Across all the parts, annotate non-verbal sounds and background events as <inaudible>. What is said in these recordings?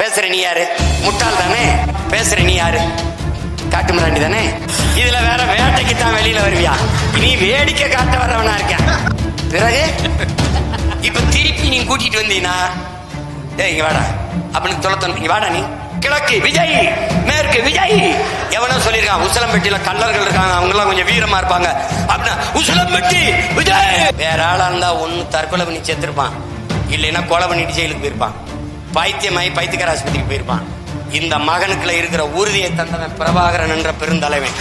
பேசுற நீ யாரு? முட்டாள் தானே? பேசுற நீ யாரு? காட்டு மிராண்டி தானே? இதுல வேற வேட்டைக்கு தான் வெளியில வருவியா? நீ வேடிக்கை காட்ட வரவனா இருக்க பிறகு? இப்ப திருப்பி நீ கூட்டிட்டு வந்தீனா? ஏய் இங்க வாடா. அப்படின்னு தொலைத்தணும் இங்க வாடா நீ. கிழக்கு விஜய் மேற்கு விஜய். எவனோ சொல்லியிருக்கான் உசலம்பட்டியில கல்லர்கள் இருக்காங்க அவங்க எல்லாம் கொஞ்சம் வீரமா இருப்பாங்க. அப்படின்னா உசலம்பட்டி விஜய்! வேற ஆளா இருந்தா ஒன்னு தற்கொலை பண்ணி சேர்த்திருப்பான். இல்லைன்னா கொலை பண்ணிட்டு ஜெயிலுக்கு போயிருப்பான். பைத்தியமாயி பைத்தியக்கார ஆஸ்பத்திரிக்கு போயிருப்பான். இந்த மகனுக்குள்ள இருக்கிற உறுதியை தந்தவன் பிரபாகரன் என்ற பெருந்தலைவன்.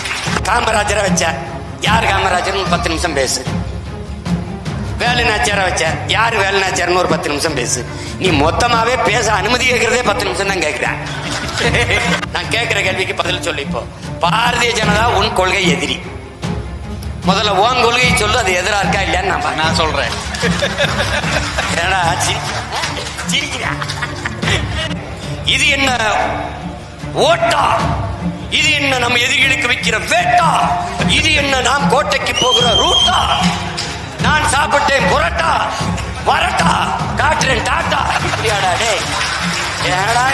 காமராஜரை வச்ச. யார் காமராஜர் பத்து நிமிஷம் பேசு. வேலுநாச்சியார வச்ச. யார் வேலுநாச்சியார்னு ஒரு பத்து நிமிஷம் பேசு. நீ மொத்தமாவே பேச அனுமதி கேட்கறதே பத்து நிமிஷம் தான் கேட்கிறேன். நான் கேட்கிற கேள்விக்கு பதில் சொல்லு இப்போ. பாரதிய ஜனதா உன் கொள்கை எதிரி. முதல்ல உன் கொள்கையை சொல்லு அது எதிரா இருக்கா இல்லையான்னு நான். நான் சொல்றேன். என்னடா ஆச்சு சிரிக்கிறா? இது என்ன ஓட்டா? இது என்ன நம்ம எதிரிகளுக்கு வைக்கிற வேட்டா? இது என்ன நாம் கோட்டைக்கு போகிற ரூட்டா? நான் சாப்பிட்டேன் புரட்டா? வரட்டா? காட்டுறேன் டாட்டா? அப்படியாடா டேய். ஏடா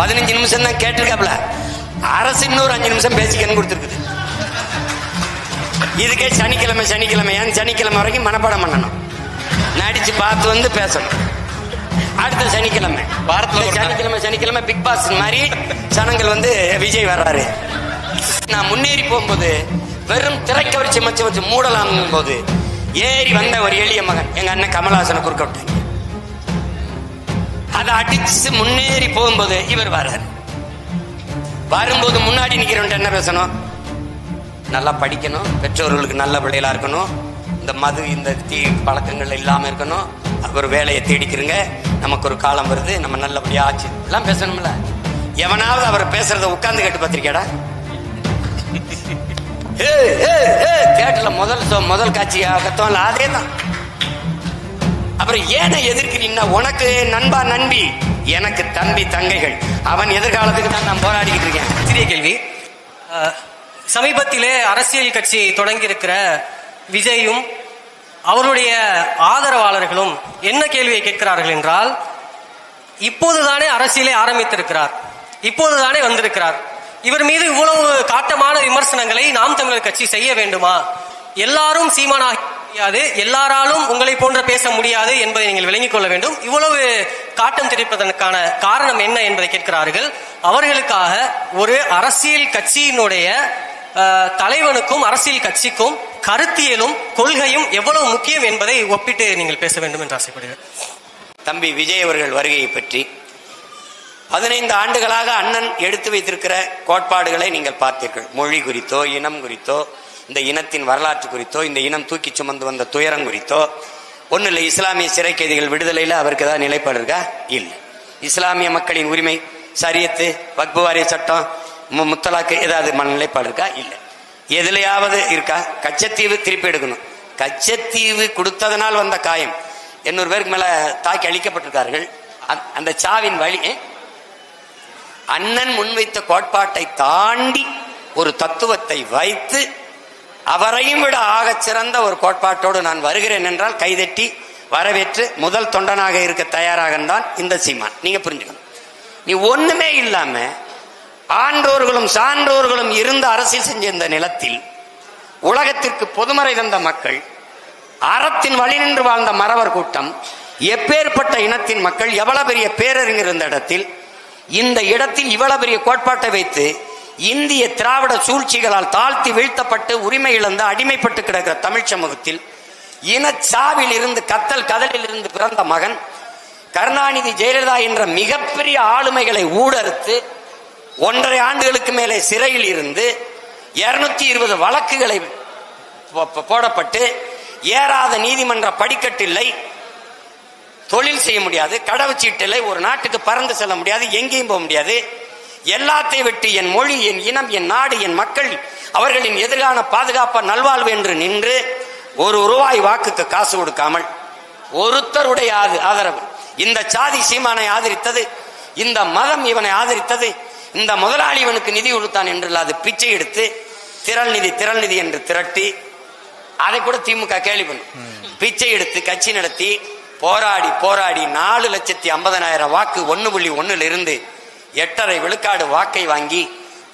பதினஞ்சு நிமிஷம் தான் கேட்டிருக்காப்ல. அரசு இன்னொரு அஞ்சு நிமிஷம் பேசிக்கன்னு கொடுத்துருக்குது. இதுக்கே சனிக்கிழமை சனிக்கிழமை ஏன் சனிக்கிழமை வரைக்கும் மனப்பாடம் பண்ணணும். நடிச்சு பார்த்து வந்து பேசணும். அடுத்த சனிக்கிழமை. வாரத்துல. சனிக்கிழமை சனிக்கிழமை பிக் பாஸ் மாதிரி ஜனங்கள் வந்து விஜய் வர்றாரு. நான் முன்னேறி போகும்போது வெறும் திரைக்கவரிச்சி மச்சு வச்சு மூடலாம் போது ஏறி வந்த ஒரு எளிய மகன் எங்க அண்ணன் கமலஹாசனை குறுக்க விட்டாங்க. அதை அடிச்சு முன்னேறி போகும்போது இவர் வர்றாரு. வரும்போது முன்னாடி நிக்கிறவன்ட்ட என்ன பேசணும்? நல்லா படிக்கணும் பெற்றோர்களுக்கு நல்ல பிள்ளைகளா இருக்கணும். இந்த மது இந்த தீ பழக்கங்கள் இல்லாம இருக்கணும். ஒரு வேலையை தேடிக்கிறங்க நமக்கு ஒரு காலம் வருது நம்ம நல்லபடியா ஆச்சு. எல்லாம் பேசணும்ல. எவனாவது அவர் பேசுறத உட்கார்ந்து கேட்டு பார்த்திருக்கியாடா? <laughs> கேட்டல முதல் முதல் காட்சி கத்தோம்ல அதே தான் அப்புறம் ஏனை எதிர்க்கிறீன்னா உனக்கு நண்பா நண்பி? எனக்கு தம்பி தங்கைகள். அவன் எதிர்காலத்துக்கு தான் நான் போராடிக்கிட்டு இருக்கேன். சிறிய கேள்வி. சமீபத்திலே அரசியல் கட்சி தொடங்கியிருக்கிற விஜயும் அவருடைய ஆதரவாளர்களும் என்ன கேள்வியை கேட்கிறார்கள் என்றால் இப்போதுதானே அரசியலை ஆரம்பித்திருக்கிறார். இப்போதுதானே வந்திருக்கிறார். இவர் மீது இவ்வளவு காட்டமான விமர்சனங்களை நாம் தமிழர் கட்சி செய்ய வேண்டுமா? எல்லாரும் சீமானாக முடியாது எல்லாராலும் உங்களை போன்ற பேச முடியாது என்பதை நீங்கள் விளங்கிக் கொள்ள வேண்டும். இவ்வளவு காட்டம் தெரிவிப்பதற்கான காரணம் என்ன என்பதை கேட்கிறார்கள். அவர்களுக்காக ஒரு அரசியல் கட்சியினுடைய தலைவனுக்கும் அரசியல் கட்சிக்கும் கருத்தியலும் கொள்கையும் எவ்வளவு முக்கியம் என்பதை ஒப்பிட்டு நீங்கள் பேச வேண்டும் என்று ஆசைப்படுகிறேன். தம்பி விஜய் அவர்கள் வருகையை பற்றி பதினைந்து ஆண்டுகளாக அண்ணன் எடுத்து வைத்திருக்கிற கோட்பாடுகளை நீங்கள் பார்த்தீர்கள். மொழி குறித்தோ இனம் குறித்தோ இந்த இனத்தின் வரலாற்று குறித்தோ இந்த இனம் தூக்கி சுமந்து வந்த துயரம் குறித்தோ ஒன்றும் இல்லை இஸ்லாமிய சிறை கைதிகள் விடுதலையில் அவருக்கு ஏதாவது நிலைப்பாடு இருக்கா? இல்லை. இஸ்லாமிய மக்களின் உரிமை சரியத்து வக்பு வாரிய சட்டம் முத்தலாக்கு ஏதாவது மனநிலைப்பாடு இருக்கா? இல்லை. எதுலையாவது இருக்கா? கச்சத்தீவு திருப்பி எடுக்கணும். கச்சத்தீவு கொடுத்ததனால் வந்த காயம். எண்ணூறு பேருக்கு மேல தாக்கி அழிக்கப்பட்டிருக்கார்கள். அந்த- அந்த சாவின் வழி அண்ணன் முன்வைத்த கோட்பாட்டை தாண்டி ஒரு தத்துவத்தை வைத்து அவரையும் விட ஆகச் சிறந்த ஒரு கோட்பாட்டோடு நான் வருகிறேன் என்றால் கைதட்டி வரவேற்று முதல் தொண்டனாக இருக்க தயாராக தான் இந்த சீமான். நீங்க புரிஞ்சுக்கணும். நீ ஒண்ணுமே இல்லாம ஆன்றோர்களும் சான்றோர்களும் இருந்து அரசியல் செஞ்ச இந்த நிலத்தில் உலகத்திற்கு பொதுமறை தந்த மக்கள் அறத்தின் வழி நின்று வாழ்ந்த மறவர் கூட்டம் எப்பேற்பட்ட இனத்தின் மக்கள் எவ்வளவு பெரிய பேரறிஞர் இருந்த இடத்தில் இந்த இடத்தில் இவ்வளவு பெரிய கோட்பாட்டை வைத்து இந்திய திராவிட சூழ்ச்சிகளால் தாழ்த்தி வீழ்த்தப்பட்டு உரிமை இழந்து அடிமைப்பட்டு கிடக்கிற தமிழ் சமூகத்தில் இனச்சாவில் இருந்து கத்தல் கதலில் இருந்து பிறந்த மகன் கருணாநிதி ஜெயலலிதா என்ற மிகப்பெரிய ஆளுமைகளை ஊடறுத்து ஒன்றரை ஆண்டுகளுக்கு மேலே சிறையில் இருந்து இருநூத்தி இருபது வழக்குகளை போ- போடப்பட்டு ஏறாத நீதிமன்ற படிக்கட்டில்லை தொழில் செய்ய முடியாது கடவுச்சீட்டு இல்லை ஒரு நாட்டுக்கு பறந்து செல்ல முடியாது எங்கேயும் போக முடியாது. எல்லாத்தை விட்டு என் மொழி என் இனம் என் நாடு என் மக்கள் அவர்களின் எதிர்கால பாதுகாப்ப நல்வாழ்வு என்று நின்று ஒரு ரூபாய் வாக்குக்கு காசு கொடுக்காமல் ஒருத்தருடைய ஆதரவு. இந்த சாதி சீமானை ஆதரித்தது இந்த மதம் இவனை ஆதரித்தது இந்த முதலாளி இவனுக்கு நிதி கொடுத்தான் என்று அது பிச்சை எடுத்து திரள் நிதி திரள் நிதி என்று திரட்டி அதை கூட திமுக கேள்வி பண்ணும். பிச்சை எடுத்து கட்சி நடத்தி போராடி போராடி நாலு லட்சத்தி ஐம்பதனாயிரம் வாக்கு ஒன்று புள்ளி ஒன்னுல இருந்து எட்டரை விழுக்காடு வாக்கை வாங்கி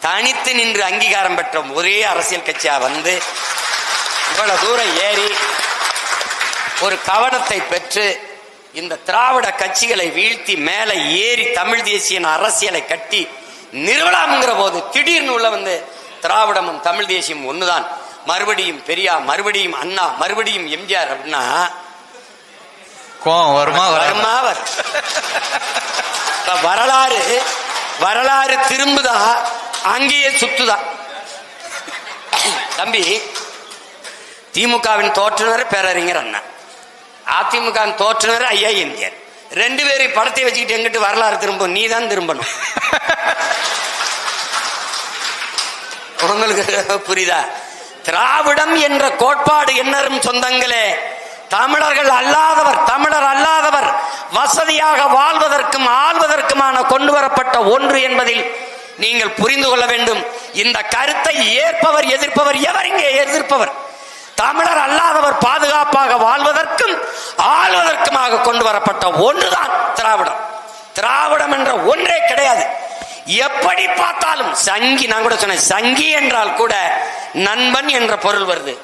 தனித்து நின்று அங்கீகாரம் பெற்ற ஒரே அரசியல் கட்சியா வந்து இவ்வளவு தூரம் ஏறி ஒரு கவனத்தை பெற்று இந்த திராவிட கட்சிகளை வீழ்த்தி மேலே ஏறி தமிழ் தேசிய அரசியலை கட்டி நிறுவலாம்ங்கிற போது திடீர்னு உள்ள வந்து திராவிடமும் தமிழ் தேசியம் ஒண்ணுதான். மறுபடியும் பெரியார் மறுபடியும் அண்ணா மறுபடியும் எம்ஜிஆர் அப்படின்னா கோவம் வருமா? வருமா வரலாறு வரலாறு திரும்புதா அங்கேயே சுத்துதா. தம்பி திமுகவின் தோற்றுனர் பேரறிஞர் அண்ணா. அதிமுகவின் தோற்றுனர் ஐயா எம்ஜிஆர். ரெண்டு பேரும் படத்தை வச்சுக்கிட்டு எங்கிட்ட வரலாறு திரும்பும்? நீ தான் திரும்பணும். உங்களுக்கு புரியுதா? திராவிடம் என்ற கோட்பாடு என்னரும் சொந்தங்களே. தமிழர்கள் அல்லாதவர் தமிழர் அல்லாதவர் வசதியாக வாழ்வதற்கும் ஆள்வதற்குமான கொண்டு வரப்பட்ட ஒன்று என்பதில் நீங்கள் புரிந்து கொள்ள வேண்டும். இந்த கருத்தை ஏற்பவர் எதிர்ப்பவர் எவர் இங்கே எதிர்ப்பவர்? தமிழர் அல்லாதவர் பாதுகாப்பாக வாழ்வதற்கும் ஆள்வதற்குமாக கொண்டு வரப்பட்ட ஒன்றுதான் திராவிடம். திராவிடம் என்ற ஒன்றே கிடையாது. எப்படி பார்த்தாலும் சங்கி நான் கூட சொன்னேன் சங்கி என்றால் கூட நண்பன் என்ற பொருள் வருது.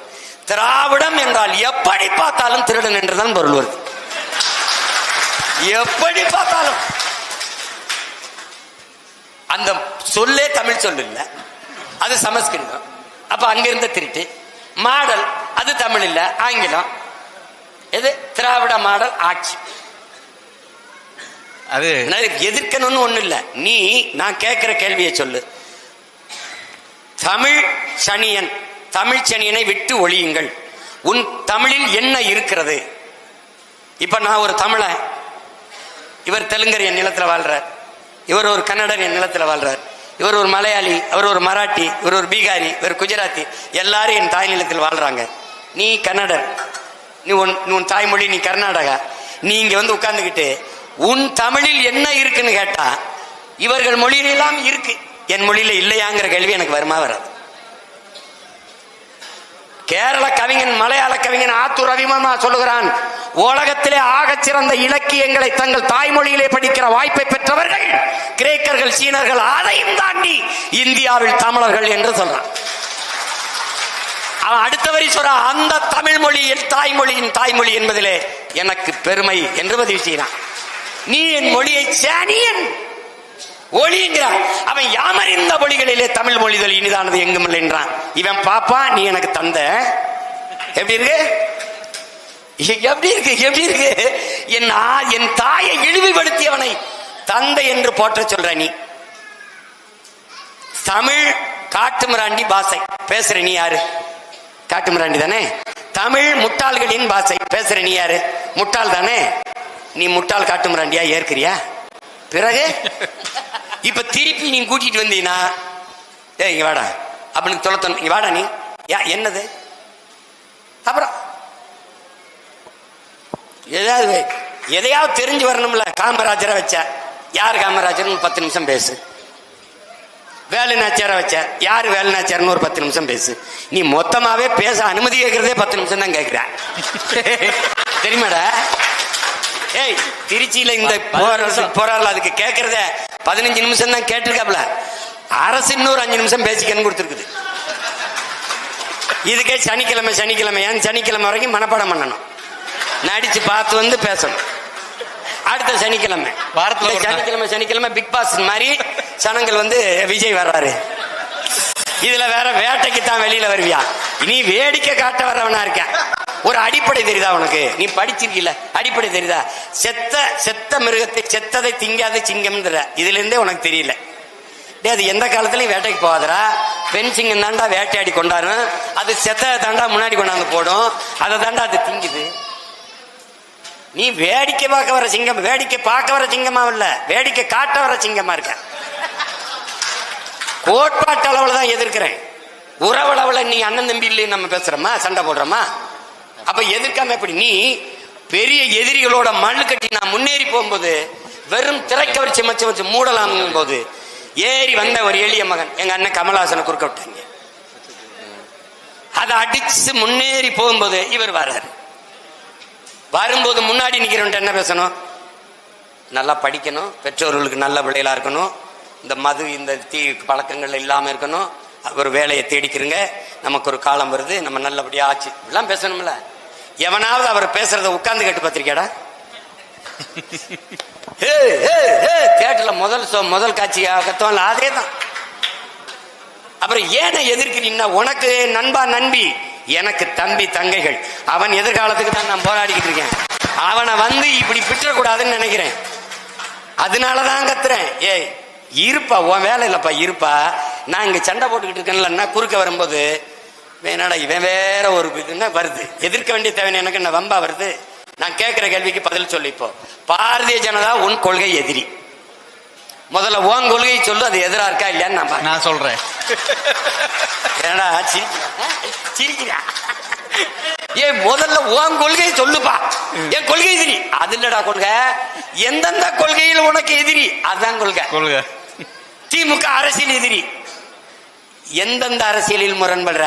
திராவிடம் என்றால் எப்படி பார்த்தாலும் திருடன் என்றுதான் பொருள் வருது. எப்படி பார்த்தாலும். அந்த சொல்லே தமிழ் சொல்லு அது சமஸ்கிருதம். அப்ப அங்கிருந்த திருட்டு. மாடல் அது தமிழ் இல்ல ஆங்கிலம். எது? திராவிட மாடல் ஆட்சி. அது எதிர்க்கணும்னு ஒண்ணு இல்ல. நீ நான் கேட்கிற கேள்வியை சொல்லு. தமிழ் சனியன் தமிழ் சனியனை விட்டு ஒழியுங்கள். உன் தமிழில் என்ன இருக்கிறது? இப்ப நான் ஒரு தமிழன். இவர் தெலுங்கர் என் நிலத்துல வாழ்றார். இவர் ஒரு கன்னடர் என் நிலத்துல வாழ்றார். இவர் ஒரு மலையாளி அவர் ஒரு மராட்டி இவர் ஒரு பீகாரி இவர் குஜராத்தி. எல்லாரும் என் தாய்நிலத்தில் வாழ்கிறாங்க வாழ்றாங்க. நீ கன்னடர். நீ உன் உன் தாய்மொழி நீ கர்நாடகா. நீ இங்க வந்து உட்காந்துக்கிட்டு உன் தமிழில் என்ன இருக்குன்னு கேட்டா இவர்கள் மொழியிலெல்லாம் இருக்கு. என் மொழியில இல்லையாங்கிற கேள்வி எனக்கு வருமா வராது. கேரள கவிஞன் மலையாள கவிஞன் ஆத்தூர் ரவிமர்மா சொல்லுகிறான் உலகத்திலே ஆகச் சிறந்த இலக்கியங்களை தங்கள் தாய்மொழியிலே படிக்கிற வாய்ப்பை பெற்றவர்கள் கிரேக்கர்கள் சீனர்கள் அதையும் தாண்டி இந்தியாவில் தமிழர்கள் என்று சொல்றான். அவன் அடுத்த வரி சொல்ற அந்த தமிழ் மொழி என் தாய்மொழியின் தாய்மொழி என்பதிலே எனக்கு பெருமை என்று பதிவு செய்கிறான். நீ என் மொழியை சனியன் ஒளிங்கிறான். அவன் யாமறிந்த மொழிகளிலே தமிழ் மொழிதல் இனிதானது எங்கும் இல்லை என்றான். இவன் பாப்பா நீ எனக்கு தந்த எப்படி இருக்கு? எப்படி இருக்கு? எப்படி இருக்கு? என் ஆ- என் தாயை இழிவுபடுத்தியவனை தந்தை என்று போற்ற சொல்ற நீ. தமிழ் காட்டுமிராண்டி பாசை. பேசுற நீ யாரு? காட்டுமிராண்டி தானே? தமிழ் முட்டாள்களின் பாசை. பேசுற நீ யாரு? முட்டாள் தானே? நீ முட்டாள் காட்டுமிராண்டியா? ஏற்கிறியா? பிறகு? இப்ப திருப்பி நீ கூட்டிட்டு வந்தீனா ஏ இங்க வாடா. அப்படின்னு தொலைத்தன் இங்க வாடா நீ. என்னது? அப்புறம் ஏதாவது எதையாவது தெரிஞ்சு வரணும்ல காமராஜரை வச்ச. யார் காமராஜர்னு பத்து நிமிஷம் பேசு. வேலுநாச்சியாரை வச்ச. யார் வேலுநாச்சியார்னு ஒரு பத்து நிமிஷம் பேசு. நீ மொத்தமாவே பேச அனுமதி கேட்கறதே பத்து நிமிஷம் தான் கேட்கிற <laughs> தெரியுமாடா? ஏய் திருச்சியில இந்த போராடல அதுக்கு கேட்கறத பதினஞ்சு நிமிஷம் தான் கேட்டிருக்காப்ல. அரசு இன்னொரு அஞ்சு நிமிஷம் பேசிக்கன்னு கொடுத்துருக்குது. இதுக்கே சனிக்கிழமை சனிக்கிழமை ஏன் சனிக்கிழமை வரைக்கும் மனப்பாடம் பண்ணணும். நடிச்சு பார்த்து வந்து பேசணும். அடுத்த சனிக்கிழமை. வாரத்துல. சனிக்கிழமை சனிக்கிழமை பிக் பாஸ் மாதிரி சனங்கள் வந்து விஜய் வர்றாரு. இதுல வேற வேட்டைக்கு தான் வெளியில வருவியா? நீ வேடிக்கை காட்ட வரவனா இருக்க ஒரு அடிப்படை தெரியுதா உனக்கு? நீ படிச்சிருக்கீல அடிப்படை தெரியுதா? செத்த செத்த மிருகத்தை செத்ததை திங்காத சிங்கம்ன்ற இதுல இருந்தே உனக்கு தெரியல. டே அது எந்த காலத்துலயும் வேட்டைக்கு போகாதரா பெண் சிங்கம் தாண்டா வேட்டையாடி கொண்டாடும் அது செத்த தாண்டா முன்னாடி கொண்டாந்து போடும். அதை தாண்டா அது திங்குது. நீ வேடிக்கை பார்க்க வர சிங்கம் வேடிக்கை பார்க்க வர சிங்கமா இல்ல. வேடிக்கை காட்ட வர சிங்கமா இருக்க. கோட்பாட்டு அளவுல தான் எதிர்க்கிறேன். உறவளவுல நீ அண்ணன் தம்பி இல்லைன்னு நம்ம பேசுறோமா? சண்டை போடுறோமா? அப்ப எதிர்க்காம எப்படி? நீ பெரிய எதிரிகளோட மண்ணு கட்டி நான் முன்னேறி போகும்போது வெறும் திரைக்கவர்ச்சி மச்சு வச்சு மூடலாம் போது ஏறி வந்த ஒரு எளிய மகன் எங்க அண்ணன் கமலஹாசனை குறுக்க விட்டாங்க. அதை அடிச்சு முன்னேறி போகும்போது இவர் வர்றாரு. வரும்போது முன்னாடி நிக்கிறவன்ட்ட என்ன பேசணும்? நல்லா படிக்கணும் பெற்றோர்களுக்கு நல்ல பிள்ளைகளா இருக்கணும் இந்த மது இந்த தீ பழக்கங்கள் இல்லாம இருக்கணும் ஒரு வேலையை தேடிக்கிறங்க நமக்கு ஒரு காலம் வருது நம்ம நல்லபடியா ஆச்சு. இப்படிலாம் பேசணும்ல. எவனாவது அவர் பேசுறத உட்கார்ந்து கேட்டு பார்த்திருக்கியாடா? <laughs> தேட்டர்ல முதல் முதல் காட்சி கத்தோம்ல அதே தான் அப்புறம் ஏனை எதிர்க்கிறீங்கன்னா உனக்கு நண்பா நண்பி எனக்கு தம்பி தங்கைகள். அவன் எதிர்காலத்துக்கு தான் நான் போராடிக்கிட்டு இருக்கேன். அவனை வந்து இப்படி பிற்றக்கூடாதுன்னு நினைக்கிறேன். அதனாலதான் கத்துறேன். ஏய் இருப்பா உன் வேலை இல்லப்பா இருப்பா. நான் இங்க சண்டை போட்டுக்கிட்டு இருக்கேன்லன்னா குறுக்க வரும்போது வேணாடா இவன் வேற ஒரு இதுன்னா வருது? எதிர்க்க வேண்டிய தேவை எனக்கு என்ன வம்பா வருது? நான் கேட்கிற கேள்விக்கு பதில் சொல்லு இப்போ. பாரதிய ஜனதா உன் கொள்கை எதிரி. முதல்ல உன் கொள்கை சொல்லு அது எதிரா இருக்கா இல்லையான்னு நான். நான் சொல்றேன். ஏடா சிரிக்கிறா? சிரிக்கிறா? ஏன் முதல்ல உன் கொள்கையை சொல்லுப்பா. என் கொள்கை எதிரி. அது இல்லடா கொள்கை. எந்தெந்த கொள்கையில் உனக்கு எதிரி? அதுதான் கொள்கை. கொள்க. திமுக அரசியல் எதிரி. எந்தெந்த அரசியலில் முரண்படுற?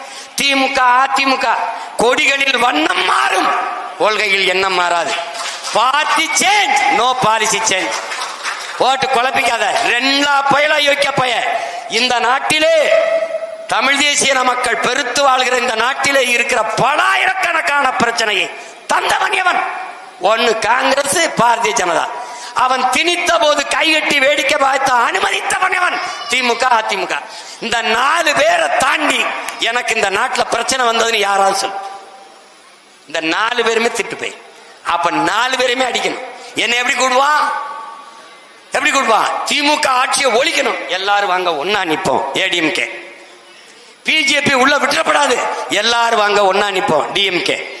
திமுக அதிமுக கொடிகளில் வண்ணம் மாறும். கொள்கையில் எண்ணம் மாறாது. Party change no policy change போட்டு குழப்பிக்காத. ரெண்டா பயலா யோக்கிய பய. இந்த நாட்டிலே தமிழ் தேசிய மக்கள் பெருத்து வாழ்கிற இந்த நாட்டிலே இருக்கிற பலாயிரக்கணக்கான பிரச்சனையை தந்தவன் எவன்? ஒன்னு காங்கிரஸ் பாரதிய ஜனதா. அவன் திணித்த போது கைகட்டி வேடிக்கை பார்த்து அனுமதித்தவன் எவன்? திமுக அதிமுக. இந்த நாலு பேரை தாண்டி எனக்கு இந்த நாட்டுல பிரச்சனை வந்ததுன்னு யாராவது சொல்லு. இந்த நாலு பேருமே திட்டு போய். அப்ப நாலு பேருமே அடிக்கணும். என்ன எப்படி கூடுவான் எப்படி கூடுவான் திமுக ஆட்சியை ஒழிக்கணும். எல்லாரும் வாங்க ஒன்னா நிற்போம் ஏடிஎம்கே. பிஜேபி உள்ள விட்டுறப்படாது. எல்லாரும் வாங்க ஒன்னா நிற்போம் டிஎம்கே.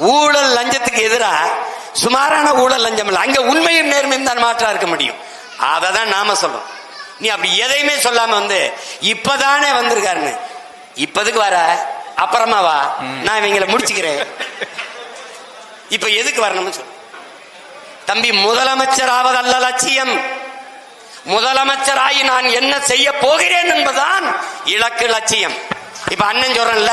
ஊழல் லஞ்சத்துக்கு எதிராக சுமாரான ஊழல் லஞ்சம் இல்லை. அங்கே உண்மையும் நேர்மையும் தான் மாற்றா இருக்க முடியும். அதை தான் நாம சொல்றோம். நீ அப்படி எதையுமே சொல்லாம வந்து இப்பதானே வந்திருக்காருன்னு. இப்பதுக்கு வர? அப்புறமா வா. நான் இவங்களை முடிச்சுக்கிறேன். இப்ப எதுக்கு வரணும்னு சொல்ல. தம்பி முதலமைச்சர் ஆவதல்ல லட்சியம். முதலமைச்சராகி நான் என்ன செய்ய போகிறேன் என்பதுதான் இலக்கு லட்சியம். இப்ப அண்ணன் சொல்றேன்ல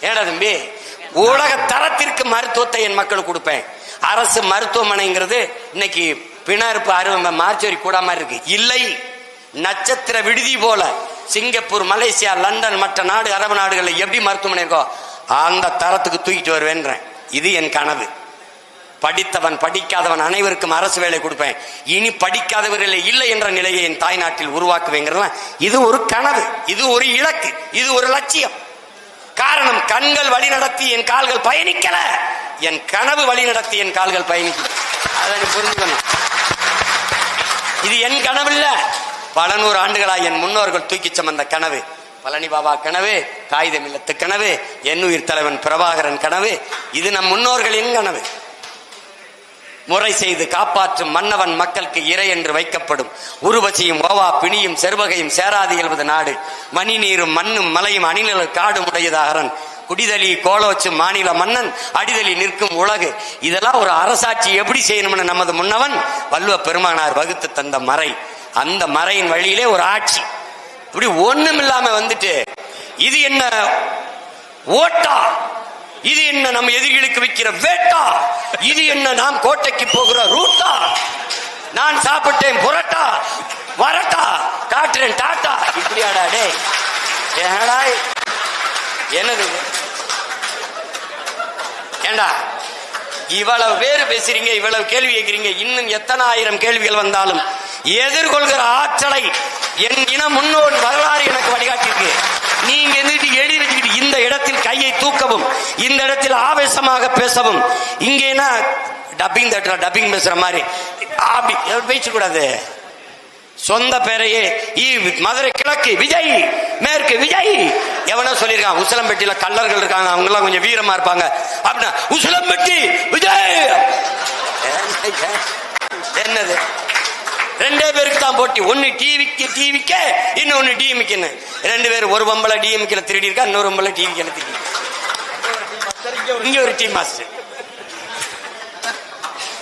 ஏடா தம்பி உலக தரத்திற்கு மருத்துவத்தை என் மக்களுக்கு கொடுப்பேன். அரசு மருத்துவமனைங்கிறது இன்னைக்கு பிணறுப்பு அறுவை மார்ச்சரி கூட மாதிரி இருக்கு. இல்லை நட்சத்திர விடுதி போல சிங்கப்பூர் மலேசியா லண்டன் மற்ற நாடு அரபு நாடுகளில் எப்படி மருத்துவமனை இருக்கோ அந்த தரத்துக்கு தூக்கிட்டு வருவேன்றேன். இது என் கனவு. படித்தவன் படிக்காதவன் அனைவருக்கும் அரசு வேலை கொடுப்பேன். இனி படிக்காதவர்களே இல்லை என்ற நிலையை என் தாய்நாட்டில் உருவாக்குவேங்கிறதுலாம் இது ஒரு கனவு இது ஒரு இலக்கு இது ஒரு லட்சியம். காரணம் கண்கள் வழி நடத்தி என் கால்கள் பயணிக்கல. என் கனவு வழி நடத்தி என் கால்கள் பயணிக்கல அதை புரிஞ்சுக்கணும். இது என் கனவு இல்ல பல நூறு ஆண்டுகளாக என் முன்னோர்கள் தூக்கி சமந்த கனவு. பழனி பாபா கனவு காகிதம் இல்லத்து கனவு எண்ணுயிர் தலைவன் பிரபாகரன் கனவு. இது நம் முன்னோர்களின் கனவு. முறை செய்து காப்பாற்றும் மன்னவன் மக்களுக்கு இறை என்று வைக்கப்படும். உருவசியும் ஓவா பிணியும் செருவகையும் சேராது எழுவது நாடு. மணி நீரும் மண்ணும் மலையும் அணிநில காடும் உடையது அரண். குடிதலி கோலோச்சு மாநில மன்னன் அடிதலி நிற்கும் உலகு. இதெல்லாம் ஒரு அரசாட்சி எப்படி செய்யணும்னு நமது முன்னவன் வல்லுவ பெருமானார் வகுத்து தந்த மறை. அந்த மறையின் வழியிலே ஒரு ஆட்சி. இப்படி ஒண்ணும் இல்லாம வந்துட்டு இது என்ன ஓட்டா? இது என்ன நம்ம எதிரிகளுக்கு வைக்கிற வேட்டா? இது என்ன நாம் கோட்டைக்கு போகிற ரூட்டா? நான் சாப்பிட்டேன் புரட்டா வரட்டா காட்டுறேன் டாட்டா. இப்படியாடா டேய். ஏடா என்னது? ஏண்டா? இவ்வளவு பேர் பேசுறீங்க இவ்வளவு கேள்வி கேட்கிறீங்க இன்னும் எத்தனை ஆயிரம் கேள்விகள் வந்தாலும் எதிர்கொள்கிற ஆற்றலை என் இன முன்னோர் வரலாறு எனக்கு வழிகாட்டியிருக்கு. நீங்க எந்திரிட்டு எழுதி வச்சுக்கிட்டு இந்த இடத்தில் கையை தூக்கவும் இந்த இடத்தில் ஆவேசமாக பேசவும். இங்கேனா டப்பிங் தட்டுற டப்பிங் பேசுற மாதிரி. அப்படி பேசக்கூடாது. சொந்த பேரையே ஈ- மதுரை கிழக்கு விஜய் மேற்கு விஜய். எவனோ சொல்லியிருக்கான் உசிலம்பட்டியில கல்லர்கள் இருக்காங்க அவங்க எல்லாம் கொஞ்சம் வீரமா இருப்பாங்க. அப்படின்னா உசிலம்பட்டி விஜய்! என்னது? ரெண்டே பேருக்கு தான் போட்டி. ஒன்னு டிவிக்கு டிவிக்கு இன்னொன்னு டிஎம்கின்னு ரெண்டு பேர் ஒரு பொம்பளை டிஎம்கில திருடி இருக்கா இன்னொரு பொம்பளை டிவிக்கேல திருடி இங்க ஒரு டீம் மாஸ்டர்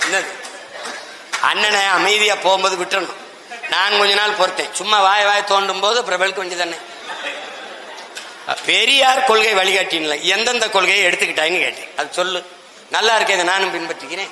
என்னது? அண்ணனை அமைதியா போகும்போது விட்டுறணும். நான் கொஞ்ச நாள் பொறுத்தேன். சும்மா வாய் வாய தோண்டும் போது பிரபலுக்கு வெளுக்க வேண்டியதானே பெரியார் கொள்கை வழிகாட்டின்ல எந்தெந்த கொள்கையை எடுத்துக்கிட்டாங்கன்னு கேட்டேன். அது சொல்லு. நல்லா இருக்கேன் இதை நானும் பின்பற்றிக்கிறேன்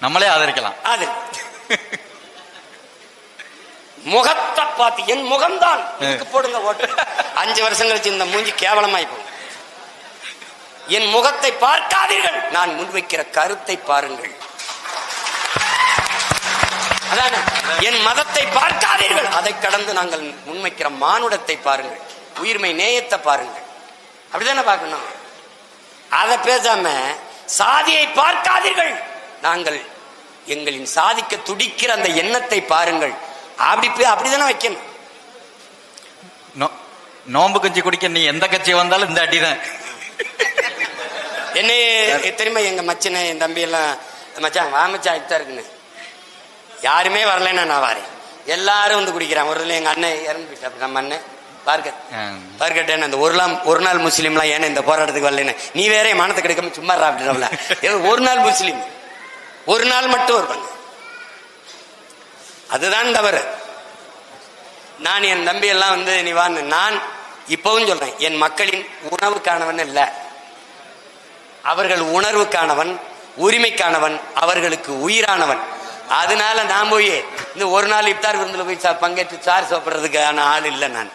நம்மளே ஆதரிக்கலாம். அது. முகத்தை பார்த்து என் முகம்தான். இதுக்கு போடுங்க ஓட்டு. அஞ்சு வருஷம் கழிச்சு இந்த மூஞ்சி கேவலமாய் போகும் என் முகத்தை பார்க்காதீர்கள். நான் முன்வைக்கிற கருத்தை பாருங்கள். அதானே? என் மதத்தை பார்க்காதீர்கள். அதை கடந்து நாங்கள் முன்வைக்கிற மானுடத்தை பாருங்கள். உயிர்மை நேயத்தை பாருங்கள். அப்படிதானே பார்க்கணும்? அதை பேசாம சாதியை பார்க்காதீர்கள். நாங்கள் எங்களின் சாதிக்க துடிக்கிற அந்த எண்ணத்தை பாருங்கள். அப்படி போய் அப்படிதானே வைக்கணும். நோ- நோன்பு கஞ்சி குடிக்க நீ எந்த கட்சி வந்தாலும் இந்த அடிதான். என்ன தெரியுமா எங்க மச்சனை என் தம்பி எல்லாம் மச்சான் வா மச்சான் இதுதான் இருக்குன்னு. யாருமே வரலைன்னா நான் வரேன். எல்லாரும் வந்து குடிக்கிறான் ஒரு எங்க அண்ணன் இறந்து போயிட்டாரு. நம்ம அண்ணன் பார்க்க ம். பார்க்கட்டேன் அந்த ஒரு நாள் ஒரு நாள் முஸ்லீம்லாம் ஏன்னா இந்த போராட்டத்துக்கு வரலன்னு. நீ வேற மானத்தை கிடைக்காம சும்மா அப்படின்றவள ஒரு நாள் முஸ்லீம். ஒரு நாள் மட்டும் வருவாங்க அதுதான் தவறு. நான் என் தம்பி எல்லாம் வந்து நீ வான்னு நான் இப்பவும் சொல்றேன் என் மக்களின் உணவுக்கானவன் இல்ல அவர்கள் உணர்வுக்கானவன் உரிமைக்கானவன் அவர்களுக்கு உயிரானவன். அதனால நான் போய் இந்த ஒரு நாள் இப்தார் விருந்தில் போய் சார் பங்கேற்று சார் சாப்பிடுறதுக்கான ஆள் இல்லை நான்.